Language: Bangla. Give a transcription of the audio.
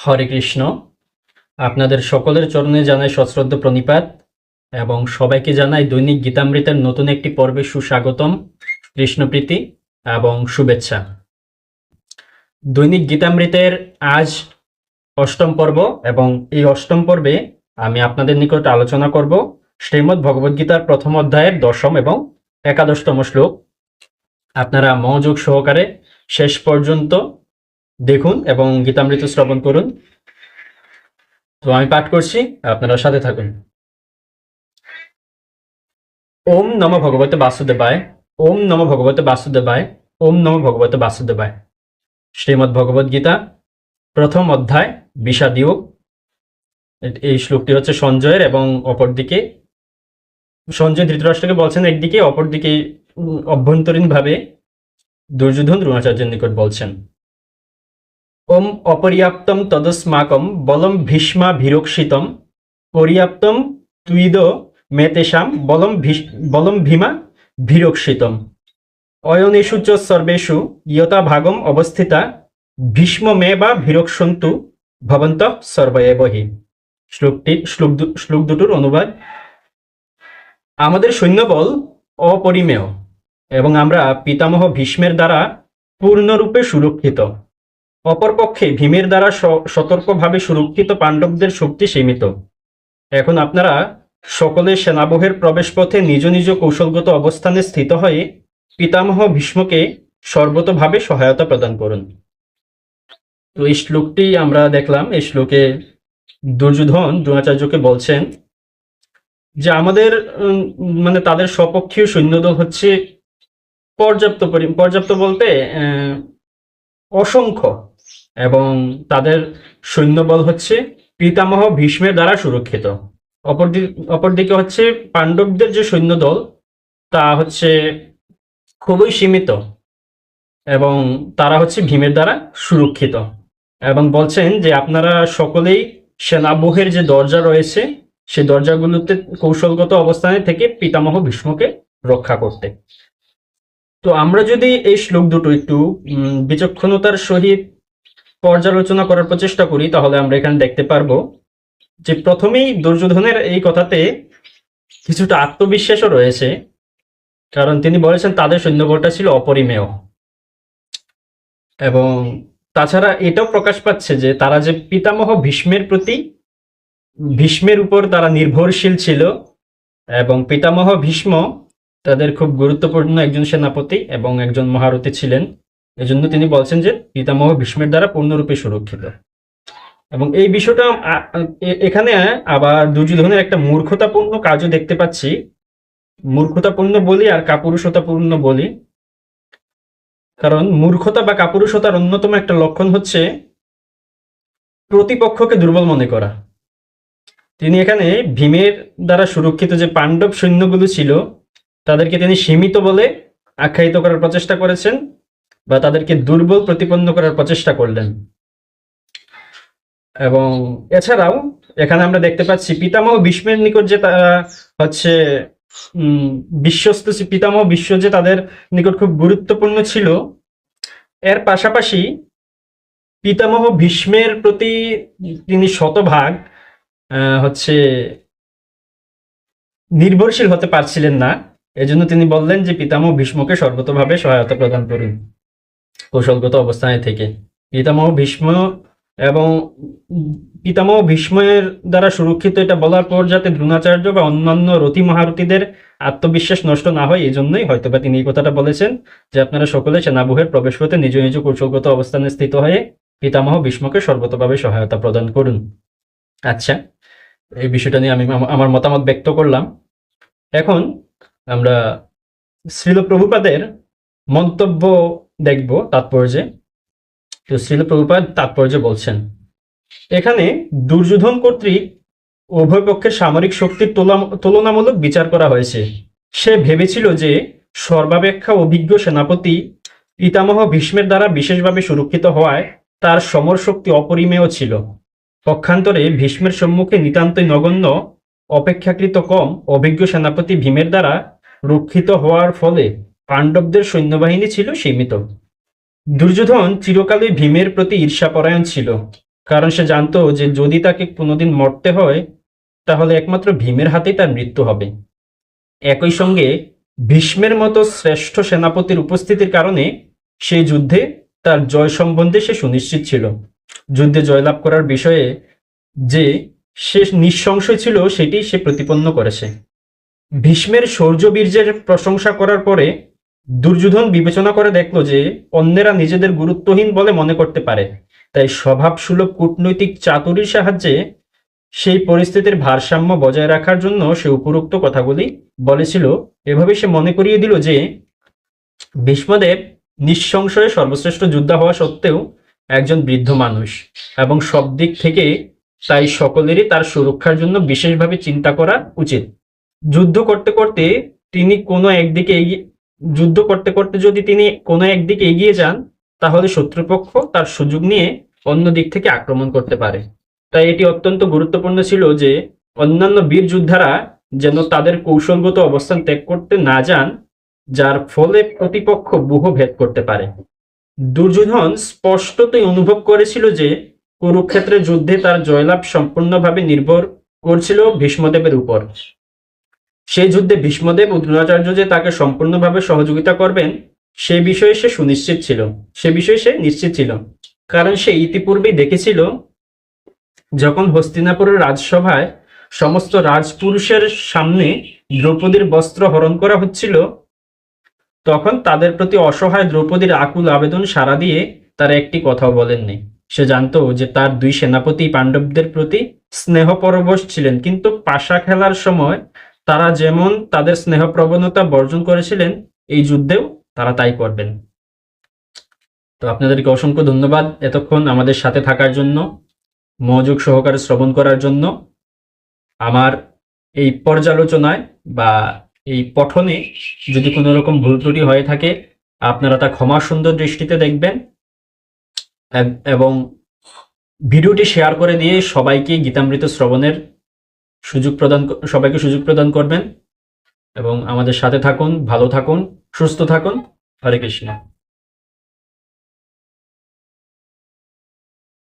হরে কৃষ্ণ। আপনাদের সকলের চরণে জানাই সশ্রদ্ধ প্রণিপাত এবং সবাইকে জানাই দৈনিক গীতামৃতের নতুন একটি পর্বে সুস্বাগতম, কৃষ্ণপ্রীতি এবং শুভেচ্ছা। দৈনিক গীতামৃতের আজ অষ্টম পর্ব এবং এই অষ্টম পর্বে আমি আপনাদের নিকট আলোচনা করব শ্রীমদ্ ভগবদ্গীতার প্রথম অধ্যায়ের দশম এবং একাদশতম শ্লোক। আপনারা মনোযোগ সহকারে শেষ পর্যন্ত দেখুন এবং গীতামৃত শ্রবণ করুন। তো আমি পাঠ করছি, আপনারা সাথে থাকুন। ওম নম ভগবতে বাসুদেবায়, ওম নম ভগবতে বাসুদেবায়, ওম নম ভগবতে বাসুদেবায়। শ্রীমদ্ ভগবদ গীতা, প্রথম অধ্যায় বিষাদিয়োগ এই শ্লোকটি হচ্ছে সঞ্জয়ের এবং অপরদিকে সঞ্জয় ধৃতরাষ্ট্রকে বলছেন একদিকে, অপরদিকে অভ্যন্তরীণ ভাবে দুর্যোধন দ্রোণাচার্যের নিকট বলছেন। ওম অপর্যাপ্তম তদস্মাকম বলম ভীষ্মা ভীরক্ষিতম পর্যাপ্তম তুইদ মেতেশাম বলম বলম ভীমা ভীরক্ষিতম অয়নেষু চ সর্বেষু ইয়তা ভাগম অবস্থিতা ভীষ্ম মে বা ভীরক্ষন্তু ভবন্ত সর্বয়েবহি। শ্লোকটি শ্লোক শ্লোক দুটোর অনুবাদ। আমাদের সৈন্যবল অপরিমেয় এবং আমরা পিতামহ ভীষ্মের দ্বারা পূর্ণরূপে সুরক্ষিত। অপরপক্ষে ভীমের দ্বারা সতর্কভাবে সুরক্ষিত পাণ্ডবদের শক্তি সীমিত। এখন আপনারা সকলে সেনাবহের প্রবেশপথে নিজ নিজ কৌশলগত অবস্থানে স্থিত হয়ে পিতামহ ভীষ্মকে সর্বতভাবে সহায়তা প্রদান করুন। তো এই শ্লোকটি আমরা দেখলাম, এই শ্লোকে দুর্যোধন দ্রোণাচার্যকে বলছেন যে আমাদের মানে তাদের স্বপক্ষীয় সৈন্যদল হচ্ছে পর্যাপ্ত পরি- পর্যাপ্ত বলতে অসংখ্য এবং তাদের সৈন্যবল হচ্ছে পিতামহ ভীষ্মের দ্বারা সুরক্ষিত। অপরদিকে অপরদিকে হচ্ছে পাণ্ডবদের যে সৈন্যদল, তা হচ্ছে খুবই সীমিত এবং তারা হচ্ছে ভীমের দ্বারা সুরক্ষিত এবং বলছেন যে আপনারা সকলেই সেনাবহের যে দরজা রয়েছে সেই দরজাগুলোতে কৌশলগত অবস্থানে থেকে পিতামহ ভীষ্মকে রক্ষা করতে। তো আমরা যদি এই শ্লোক দুটো একটু বিচক্ষণতার সহিত পর্যালোচনা করার প্রচেষ্টা করি, তাহলে আমরা এখানে দেখতে পারব যে প্রথমেই দুর্যোধনের এই কথাতে কিছুটা আত্মবিশ্বাসও রয়েছে, কারণ তিনি বলেছেন তাদের সৈন্যবলটা ছিল অপরিমেয়। এবং তাছাড়া এটাও প্রকাশ পাচ্ছে যে তারা যে পিতামহ ভীষ্মের প্রতি, ভীষ্মের উপর তারা নির্ভরশীল ছিল, এবং পিতামহ ভীষ্ম তাদের খুব গুরুত্বপূর্ণ একজন সেনাপতি এবং একজন মহারথী ছিলেন। এজন্য তিনি বলছেন যে পিতামহ ভীষ্মের দ্বারা পূর্ণরূপে সুরক্ষিত। এবং এই বিষয়টা এখানে আবার দুর্যোধনের একটা মূর্খতাপূর্ণ কাজও দেখতে পাচ্ছি। মূর্খতাপূর্ণ বলি আর কাপুরুষতাপূর্ণ বলি। কারণ মূর্খতা বা কাপুরুষতার অন্যতম একটা লক্ষণ হচ্ছে প্রতিপক্ষকে দুর্বল মনে করা। তিনি এখানে ভীমের দ্বারা সুরক্ষিত যে পাণ্ডব সৈন্যগুলো ছিল, তাদেরকে তিনি সীমিত বলে আখ্যায়িত করার প্রচেষ্টা করেছেন। বা তাদেরকে দুর্বল প্রতিপন্ন করার প্রচেষ্টা করলেন। এবং এছাড়াও এখানে আমরা দেখতে পাচ্ছি পিতামহ ভীষ্মের নিকট যে তারা হচ্ছে বিশ্বস্ত পিতামহ বিশ্ব যে তাদের নিকট খুব গুরুত্বপূর্ণ ছিল, এর পাশাপাশি পিতামহ ভীষ্মের প্রতি তিনি শতভাগ হচ্ছে নির্ভরশীল হতে পারছিলেন না। এজন্য তিনি বললেন যে পিতামহ ভীষ্মকে সর্বতভাবে সহায়তা প্রদান করুন। কৌশলগত অবস্থানে থেকে। পিতামহ ভীষ্ম এবং পিতামহ ভীষ্মের দ্বারা সুরক্ষিত এটা বলার পর যাতে দ্রোণাচার্য বা অন্যান্য রথী মহারথীদের আত্মবিশ্বাস নষ্ট না হয় এই জন্যই হয়তোবা তিনি এই কথাটা বলেছেন যে আপনারা সকলে সেনাবহের প্রবেশ করতে নিজ নিজ কৌশলগত অবস্থানে স্থিত হয়ে পিতামহ ভীষ্মকে সর্বতভাবে সহায়তা প্রদান করুন। আচ্ছা এই বিষয়টা নিয়ে আমি আমার মতামত ব্যক্ত করলাম। এখন আমরা শ্রীল প্রভুপাদের মন্তব্য দেখব তাৎপর্যে। তো শ্রীল প্রভুপাদ তাৎপর্য বলছেন, এখানে দুর্যোধন কর্তৃক উভয় পক্ষের সামরিক শক্তির তুলা- তুলনামূলক বিচার করা হয়েছে। সে ভেবেছিল যে সর্বাপেক্ষা অভিজ্ঞ সেনাপতি পিতামহ ভীষ্মের দ্বারা বিশেষভাবে সুরক্ষিত হওয়ায় তার সমর শক্তি অপরিমেয় ছিল। পক্ষান্তরে ভীষ্মের সম্মুখে নিতান্তই নগণ্য, অপেক্ষাকৃত কম অভিজ্ঞ সেনাপতি ভীমের দ্বারা রক্ষিত হওয়ার ফলে পাণ্ডবদের সৈন্যবাহিনী ছিল সীমিত। দুর্যোধন চিরকালই ভীমের প্রতি ঈর্ষাপরায়ণ ছিল, কারণ সে জানতো যে যদি তাকে কোনোদিন মরতে হয়, তাহলে একমাত্র ভীমের হাতেই তার মৃত্যু হবে। একই সঙ্গে ভীষ্মের মতো শ্রেষ্ঠ সেনাপতির উপস্থিতির কারণে সে যুদ্ধে তার জয় সম্বন্ধে সে সুনিশ্চিত ছিল। যুদ্ধে জয়লাভ করার বিষয়ে যে সে নিঃসংশয় ছিল, সেটি সে প্রতিপন্ন করেছে। ভীষ্মের শৌর্যবীর্যের প্রশংসা করার পরে দুর্যোধন বিবেচনা করে দেখল যে অন্যেরা নিজেদের গুরুত্বহীন বলে মনে করতে পারে। তাই স্বভাবসুলভ কূটনৈতিক চাতুরির সাহায্যে সেই পরিস্থিতির ভারসাম্য বজায় রাখার জন্য সে উপরোক্ত কথাগুলি বলেছিল। এভাবে সে মনে করিয়ে দিল যে ভীষ্মদেব নিঃসংশয়ে সর্বশ্রেষ্ঠ যোদ্ধা হওয়া সত্ত্বেও একজন বৃদ্ধ মানুষ এবং সব দিক থেকে তাই সকলেরই তার সুরক্ষার জন্য বিশেষভাবে চিন্তা করা উচিত। যুদ্ধ করতে করতে তিনি কোনো একদিকে যুদ্ধ করতে করতে যদি তিনি কোনো একদিকে এগিয়ে যান, তাহলে শত্রুপক্ষ তার সুযোগ নিয়ে অন্য দিক থেকে আক্রমণ করতে পারে। তাই এটি অত্যন্ত গুরুত্বপূর্ণ ছিল যে অন্যান্য বীর যোদ্ধারা যেন তাদের কৌশলগত অবস্থান ত্যাগ করতে না যান, যার ফলে প্রতিপক্ষ বুহ ভেদ করতে পারে। দুর্যোধন স্পষ্টতই অনুভব করেছিল যে কুরুক্ষেত্রের যুদ্ধে তার জয়লাভ সম্পূর্ণভাবে নির্ভর করছিল ভীষ্মদেবের উপর। সেই যুদ্ধে ভীষ্মদেব ও দ্রোণাচার্য যে তাকে সম্পূর্ণভাবে সহযোগিতা করবেন, সে বিষয়ে সে সুনিশ্চিত ছিল। সে বিষয়ে সে নিশ্চিত ছিল। কারণ সে ইতিপূর্বেই দেখেছিল, যখন হস্তিনাপুরের রাজসভায় সমস্ত রাজপুরুষের সামনে দ্রৌপদীর বস্ত্র হরণ করা হচ্ছিল, তখন তাদের প্রতি অসহায় দ্রৌপদীর আকুল আবেদন সাড়া দিয়ে তারা একটি কথাও বলেননি। সে জানতো যে তার দুই সেনাপতি পাণ্ডবদের প্রতি স্নেহ পরবশ ছিলেন, কিন্তু পাশা খেলার সময় তারা যেমন তাদের স্নেহ প্রবণতা বর্জন করেছিলেন, এই যুদ্ধেও তারা তাই করবেন। তো আপনাদেরকে অসংখ্য ধন্যবাদ এতক্ষণ আমাদের সাথে থাকার জন্য, মনোযোগ সহকারে শ্রবণ করার জন্য। আমার এই পর্যালোচনায় বা এই পঠনে যদি কোনো রকম ভুল ত্রুটি হয়ে থাকে, আপনারা তা ক্ষমা সুন্দর দৃষ্টিতে দেখবেন এবং ভিডিওটি শেয়ার করে দিয়ে সবাইকে গীতামৃত শ্রবণের সুযোগ প্রদান সবাইকে সুযোগ প্রদান করবেন এবং আমাদের সাথে থাকুন, ভালো থাকুন, সুস্থ থাকুন। হরে কৃষ্ণ।